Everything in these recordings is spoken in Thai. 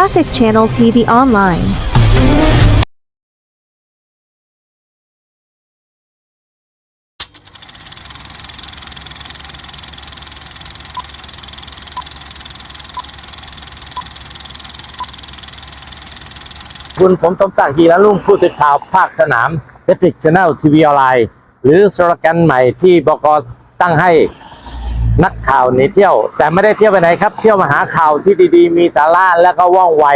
Traffic Channel TV Online. คุณผมสมศักดิ์กีรลุ่งผู้สื่อข่าวภาคสนามเทติกชแนลทีวีออนไลน์หรือสโลแกนใหม่ที่บกตั้งให้ นักข่าวหนีเที่ยว แต่ไม่ได้เที่ยวไปไหนครับ เที่ยวมาหาข่าวที่ดีๆ มีสาระและก็ว่องไว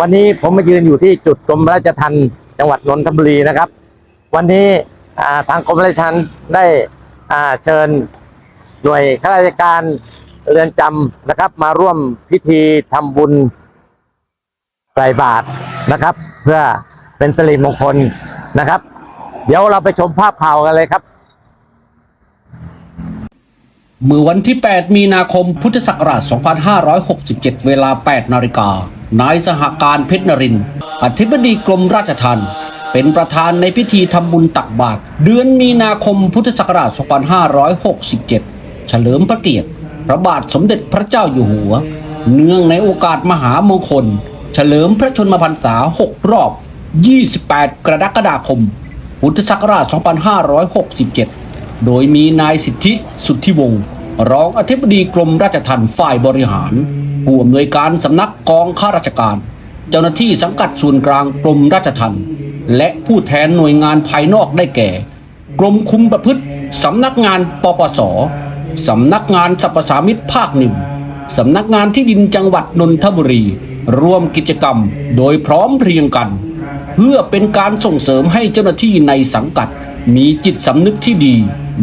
วันนี้ผมมายืนอยู่ที่จุดกรมราชทัณฑ์จังหวัดนนทบุรีนะครับ วันนี้ทางกรมราชทัณฑ์ได้เชิญหน่วยข้าราชการเรือนจำนะครับ มาร่วมพิธีทำบุญใส่บาตรนะครับ เพื่อเป็นสิริมงคลนะครับ เดี๋ยวเราไปชมภาพข่าวกันเลยครับ เมื่อวันที่ 8 มีนาคมพุทธศักราช 2567 เวลา 8 นาฬิกา นายสหการเพชรนรินทร์อธิบดีกรมราชทัณฑ์เป็นประธานในพิธีทำบุญตักบาตรเดือนมีนาคมพุทธศักราช 2567 เฉลิมพระเกียรติ พระบาทสมเด็จพระเจ้าอยู่หัว เนื่องในโอกาสมหามงคล เฉลิมพระชนมพรรษา 6 รอบ 28 กรกฎาคม พุทธศักราช 2567 โดยมีนายสิทธิสุทธิวงศ์รองอธิบดีกรมราชทัณฑ์ฝ่ายบริหาร ผู้อำนวยการสำนักกองข้าราชการ เจ้าหน้าที่สังกัดส่วนกลางกรมราชทัณฑ์และผู้แทนหน่วยงานภายนอกได้แก่ กรมคุมประพฤติสำนักงานปปสสำนักงานสรรพสามิตภาคหนึ่งสำนักงานที่ดินจังหวัดนนทบุรี ร่วมกิจกรรมโดยพร้อมเพรียงกัน เพื่อเป็นการส่งเสริมให้เจ้าหน้าที่ในสังกัด มีจิตสำนึกที่ดี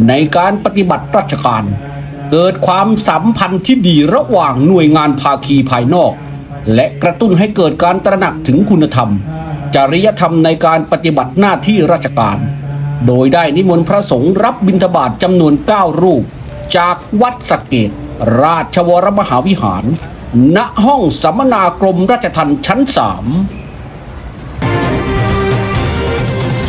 ในการปฏิบัติราชการ เกิดความสัมพันธ์ที่ดีระหว่างหน่วยงานภาคีภายนอก และกระตุ้นให้เกิดการตระหนักถึงคุณธรรม จริยธรรมในการปฏิบัติหน้าที่ราชการ โดยได้นิมนต์พระสงฆ์รับบิณฑบาตจำนวน 9 รูป จากวัดสเกต ราชวรมหาวิหาร ณห้องสัมมนากรมราชทัณฑ์ชั้นสาม